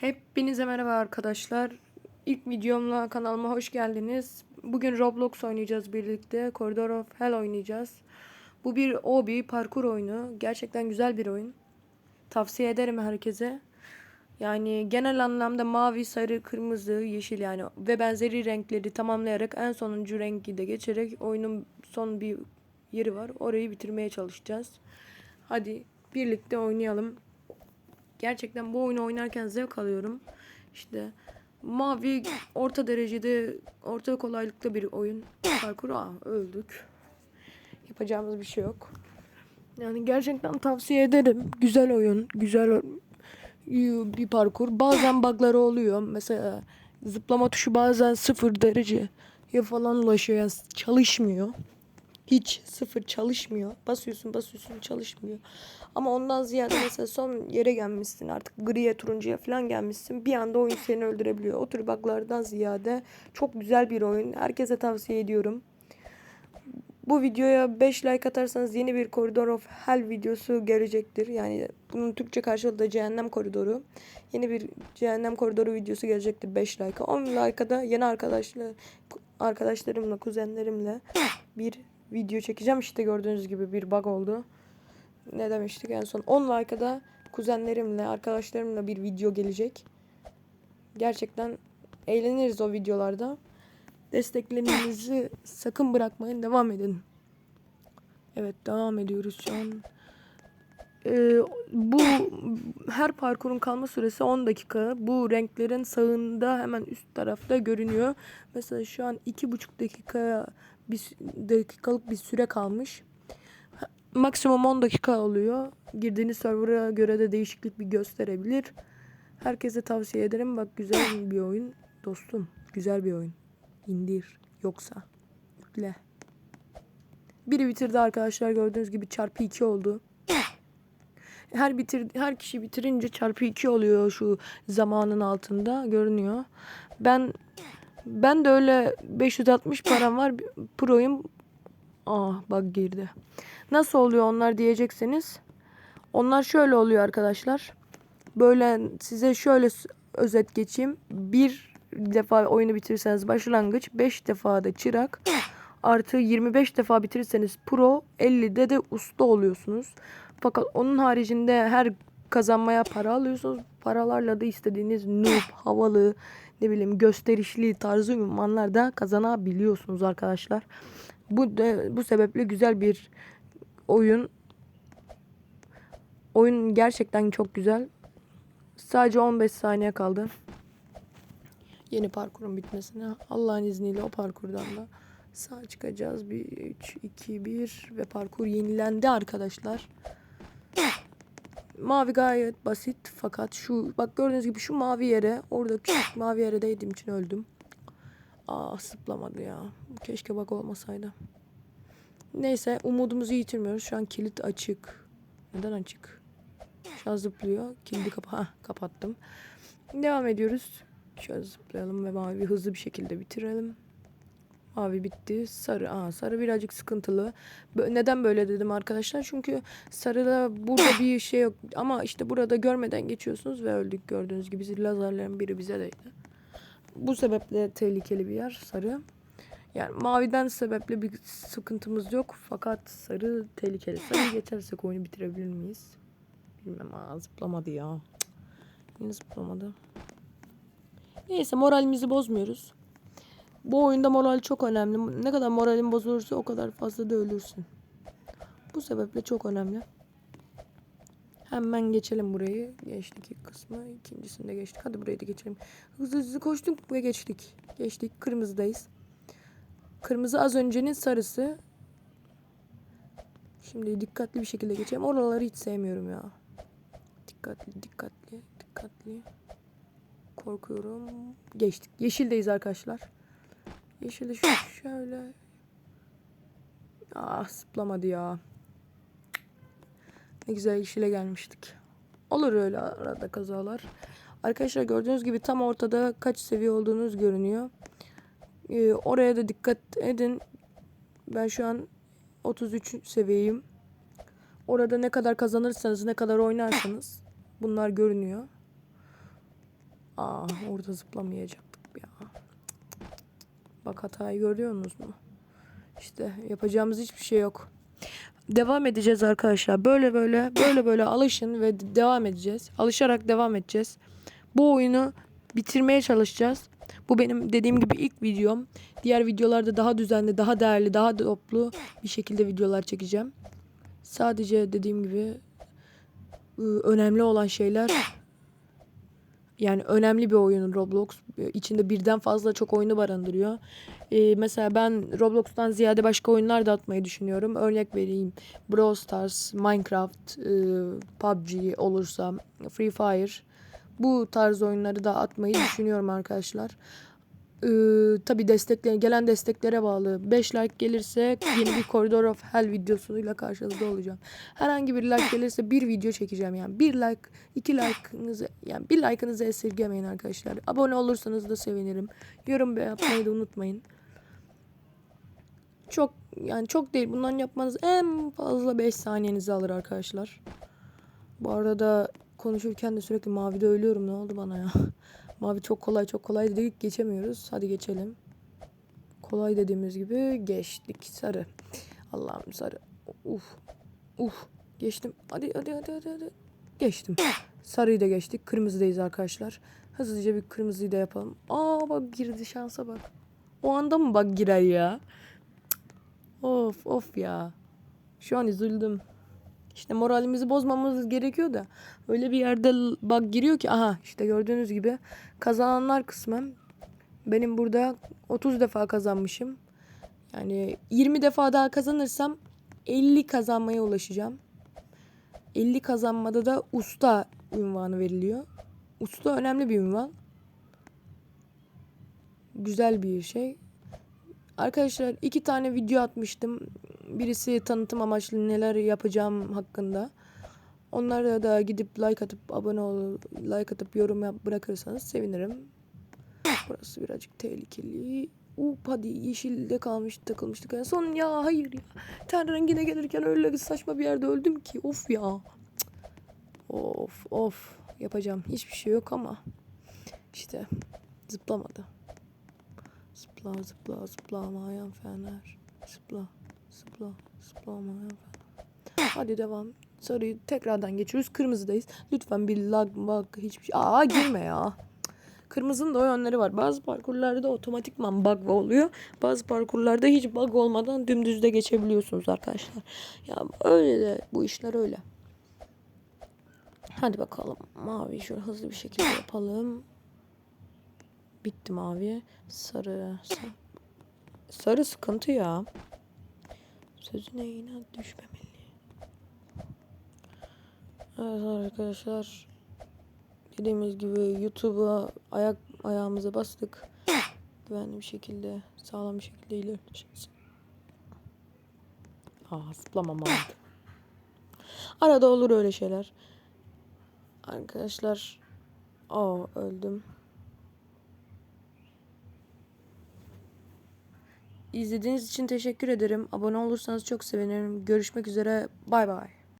Hepinize merhaba arkadaşlar. İlk videomla kanalıma hoş geldiniz. Bugün Roblox oynayacağız birlikte. Corridor of Hell oynayacağız. Bu bir OB parkur oyunu. Gerçekten güzel bir oyun. Tavsiye ederim herkese. Yani genel anlamda mavi, sarı, kırmızı, yeşil yani ve benzeri renkleri tamamlayarak en sonuncu rengi de geçerek oyunun son bir yeri var. Orayı bitirmeye çalışacağız. Hadi birlikte oynayalım gerçekten bu oyunu oynarken zevk alıyorum. İşte mavi orta derecede orta kolaylıkta bir oyun. Parkur aa öldük. Yapacağımız bir şey yok. Yani gerçekten tavsiye ederim. Güzel oyun, güzel bir parkur. Bazen bug'ları oluyor. Mesela zıplama tuşu bazen sıfır derece ya falan ulaşıyor. Yani çalışmıyor. Hiç sıfır çalışmıyor. Basıyorsun basıyorsun çalışmıyor. Ama ondan ziyade mesela son yere gelmişsin artık griye turuncuya falan gelmişsin. Bir anda oyun seni öldürebiliyor. O tür buglardan ziyade çok güzel bir oyun. Herkese tavsiye ediyorum. Bu videoya 5 like atarsanız yeni bir Corridor of Hell videosu gelecektir. Yani bunun Türkçe karşılığı da Cehennem Koridoru. Yeni bir Cehennem Koridoru videosu gelecektir 5 like'a. 10 like'a da yeni arkadaşlar arkadaşlarımla, kuzenlerimle bir video çekeceğim. İşte gördüğünüz gibi bir bug oldu. Ne demiştik en son? 10 like'a da kuzenlerimle, arkadaşlarımla bir video gelecek. Gerçekten eğleniriz o videolarda. Desteklerinizi sakın bırakmayın. Devam edin. Evet devam ediyoruz şu an. Ee, bu her parkurun kalma süresi 10 dakika. Bu renklerin sağında hemen üst tarafta görünüyor. Mesela şu an 2,5 dakika bir dakikalık bir süre kalmış. Maksimum 10 dakika oluyor. Girdiğiniz server'a göre de değişiklik bir gösterebilir. Herkese tavsiye ederim. Bak güzel bir oyun. Dostum güzel bir oyun. İndir. Yoksa yükle. Biri bitirdi arkadaşlar. Gördüğünüz gibi çarpı 2 oldu. Her bitir her kişi bitirince çarpı 2 oluyor şu zamanın altında görünüyor. Ben ben de öyle 560 param var. Pro'yum. Ah bak girdi. Nasıl oluyor onlar diyeceksiniz. Onlar şöyle oluyor arkadaşlar. Böyle size şöyle özet geçeyim. Bir defa oyunu bitirirseniz başlangıç, 5 defa da çırak. Artı 25 defa bitirirseniz pro, 50'de de usta oluyorsunuz. Fakat onun haricinde her kazanmaya para alıyorsunuz. Paralarla da istediğiniz noob, havalı, ne bileyim gösterişli tarzı ünvanlar da kazanabiliyorsunuz arkadaşlar. Bu de, bu sebeple güzel bir oyun. Oyun gerçekten çok güzel. Sadece 15 saniye kaldı. Yeni parkurun bitmesine. Allah'ın izniyle o parkurdan da sağ çıkacağız. 1, 3, 2, 1 ve parkur yenilendi arkadaşlar. Mavi gayet basit fakat şu bak gördüğünüz gibi şu mavi yere orada küçük mavi yere değdiğim için öldüm. Aa sıplamadı ya. Keşke bak olmasaydı. Neyse umudumuzu yitirmiyoruz. Şu an kilit açık. Neden açık? Şu an zıplıyor. Kilidi kapa Hah, kapattım. Devam ediyoruz. Şöyle zıplayalım ve mavi hızlı bir şekilde bitirelim. Mavi bitti. Sarı. Aa, sarı birazcık sıkıntılı. Neden böyle dedim arkadaşlar? Çünkü sarıda burada bir şey yok. Ama işte burada görmeden geçiyorsunuz ve öldük gördüğünüz gibi. Lazerlerin biri bize değdi. Bu sebeple tehlikeli bir yer sarı. Yani maviden sebeple bir sıkıntımız yok. Fakat sarı tehlikeli. Sarı geçersek oyunu bitirebilir miyiz? Bilmem. Aa, zıplamadı ya. Yine zıplamadı. Neyse moralimizi bozmuyoruz. Bu oyunda moral çok önemli. Ne kadar moralin bozulursa o kadar fazla da ölürsün. Bu sebeple çok önemli. Hemen geçelim burayı. Geçtik ilk kısmı. İkincisinde geçtik. Hadi burayı da geçelim. Hızlı hızlı koştuk ve geçtik. Geçtik. Kırmızıdayız. Kırmızı az öncenin sarısı. Şimdi dikkatli bir şekilde geçelim. Oraları hiç sevmiyorum ya. Dikkatli, dikkatli, dikkatli. Korkuyorum. Geçtik. Yeşildeyiz arkadaşlar. Yeşili şöyle. Ah zıplamadı ya. Ne güzel yeşile gelmiştik. Olur öyle arada kazalar. Arkadaşlar gördüğünüz gibi tam ortada kaç seviye olduğunuz görünüyor. Ee, oraya da dikkat edin. Ben şu an 33 seviyeyim. Orada ne kadar kazanırsanız, ne kadar oynarsanız bunlar görünüyor. Aa orada zıplamayacaktık ya. Bak hatayı görüyorsunuz mu? İşte yapacağımız hiçbir şey yok. Devam edeceğiz arkadaşlar. Böyle böyle böyle böyle alışın ve devam edeceğiz. Alışarak devam edeceğiz. Bu oyunu bitirmeye çalışacağız. Bu benim dediğim gibi ilk videom. Diğer videolarda daha düzenli, daha değerli, daha toplu bir şekilde videolar çekeceğim. Sadece dediğim gibi ıı, önemli olan şeyler yani önemli bir oyun Roblox. İçinde birden fazla çok oyunu barındırıyor. Ee, mesela ben Roblox'tan ziyade başka oyunlar da atmayı düşünüyorum. Örnek vereyim. Brawl Stars, Minecraft, e, PUBG olursa, Free Fire. Bu tarz oyunları da atmayı düşünüyorum arkadaşlar. Ee, tabii destekler, gelen desteklere bağlı. 5 like gelirse yeni bir Corridor of Hell videosuyla karşınızda olacağım. Herhangi bir like gelirse bir video çekeceğim yani. Bir like, iki like'ınızı yani bir like'ınızı esirgemeyin arkadaşlar. Abone olursanız da sevinirim. Yorum yapmayı da unutmayın. Çok yani çok değil. Bunların yapmanız en fazla 5 saniyenizi alır arkadaşlar. Bu arada konuşurken de sürekli mavide ölüyorum. Ne oldu bana ya? Mavi çok kolay çok kolay dedik geçemiyoruz. Hadi geçelim. Kolay dediğimiz gibi geçtik. Sarı. Allah'ım sarı. Uf. Uf. Geçtim. Hadi hadi hadi hadi. hadi. Geçtim. Sarıyı da geçtik. Kırmızıdayız arkadaşlar. Hızlıca bir kırmızıyı da yapalım. Aa bak girdi şansa bak. O anda mı bak girer ya? Of of ya. Şu an üzüldüm. İşte moralimizi bozmamamız gerekiyor da öyle bir yerde bug giriyor ki aha işte gördüğünüz gibi kazananlar kısmı benim burada 30 defa kazanmışım. Yani 20 defa daha kazanırsam 50 kazanmaya ulaşacağım. 50 kazanmada da usta ünvanı veriliyor. Usta önemli bir ünvan. Güzel bir şey. Arkadaşlar iki tane video atmıştım. Birisi tanıtım amaçlı neler yapacağım hakkında. Onlara da gidip like atıp abone ol, like atıp yorum yap bırakırsanız sevinirim. Burası birazcık tehlikeli. Up hadi yeşilde kalmış takılmıştık en son. Ya hayır ya. Ten rengine gelirken öyle saçma bir yerde öldüm ki. Of ya. Of of. Yapacağım hiçbir şey yok ama. işte zıplamadı. Zıpla zıpla zıplamayan fener. Zıpla zıplamayan fener. Hadi devam. Sarıyı tekrardan geçiyoruz. Kırmızıdayız. Lütfen bir lag bug hiçbir şey. Aa girme ya. Kırmızının da o yönleri var. Bazı parkurlarda otomatikman bug oluyor. Bazı parkurlarda hiç bug olmadan dümdüz de geçebiliyorsunuz arkadaşlar. Ya öyle de bu işler öyle. Hadi bakalım. Mavi şöyle hızlı bir şekilde yapalım. Bitti mavi. Sarı, sarı sıkıntı ya. Sözüne inat düşmemeli. Evet arkadaşlar. Dediğimiz gibi YouTube'a ayak ayağımıza bastık. Güvenli bir şekilde, sağlam bir şekilde ilerleyeceğiz. Aa zıplamam vardı. Arada olur öyle şeyler. Arkadaşlar. Aa öldüm. İzlediğiniz için teşekkür ederim. Abone olursanız çok sevinirim. Görüşmek üzere. Bay bay.